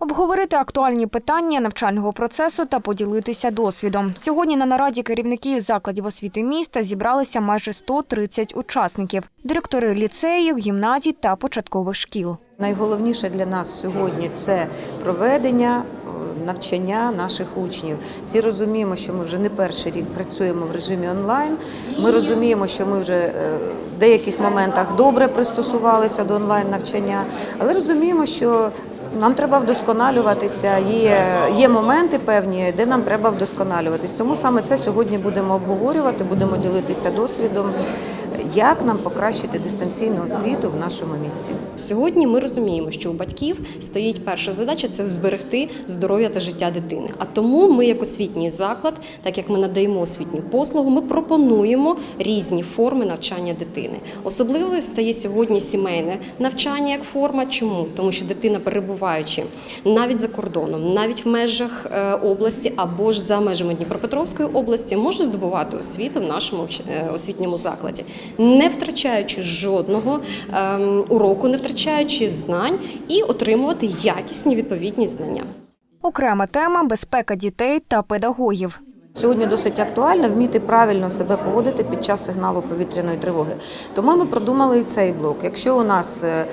Обговорити актуальні питання навчального процесу та поділитися досвідом. Сьогодні на нараді керівників закладів освіти міста зібралися майже 130 учасників, директори ліцеїв, гімназій та початкових шкіл. Найголовніше для нас сьогодні це проведення навчання наших учнів. Всі розуміємо, що ми вже не перший рік працюємо в режимі онлайн. Ми розуміємо, що ми вже е, в деяких моментах добре пристосувалися до онлайн навчання, але розуміємо, що нам треба вдосконалюватися. Є, є моменти певні, де нам треба вдосконалюватись. Тому саме це сьогодні будемо обговорювати, будемо ділитися досвідом, як нам покращити дистанційну освіту в нашому місті. Сьогодні ми розуміємо, що у батьків стоїть перша задача це зберегти здоров'я та життя дитини. А тому ми, як освітній заклад, так як ми надаємо освітню послугу, ми пропонуємо різні форми навчання дитини. Особливо стає сьогодні сімейне навчання як форма. Чому? Тому що дитина, перебуваючи навіть за кордоном, навіть в межах е, області або ж за межами Дніпропетровської області, може здобувати освіту в нашому е, освітньому закладі, не втрачаючи жодного ем, уроку, не втрачаючи знань і отримувати якісні відповідні знання. Окрема тема безпека дітей та педагогів. Сьогодні досить актуально вміти правильно себе поводити під час сигналу повітряної тривоги. Тому ми продумали і цей блок. Якщо у нас е,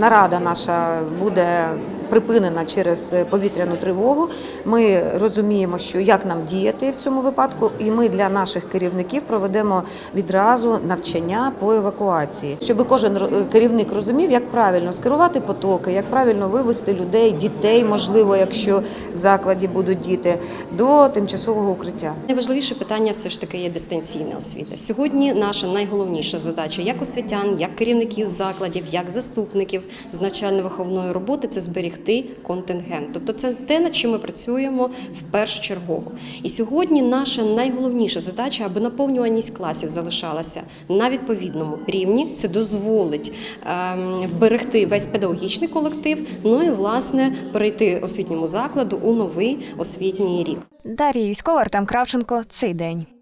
нарада наша буде припинена через повітряну тривогу, ми розуміємо, що як нам діяти в цьому випадку, і ми для наших керівників проведемо відразу навчання по евакуації, щоб кожен керівник розумів, як правильно скерувати потоки, як правильно вивести людей, дітей, можливо, якщо в закладі будуть діти, до тимчасового укриття. Найважливіше питання все ж таки є дистанційна освіта. Сьогодні наша найголовніша задача як освітян, як керівників закладів, як заступників з навчально-виховної роботи це зберігти контингент. Тобто це те, над чим ми працюємо в першочергово. І сьогодні наша найголовніша задача, аби наповнюваність класів залишалася на відповідному рівні. Це дозволить ем, вберегти весь педагогічний колектив, ну і власне перейти освітньому закладу у новий освітній рік. Дар'я Юськова, Артем Кравченко. Цей день.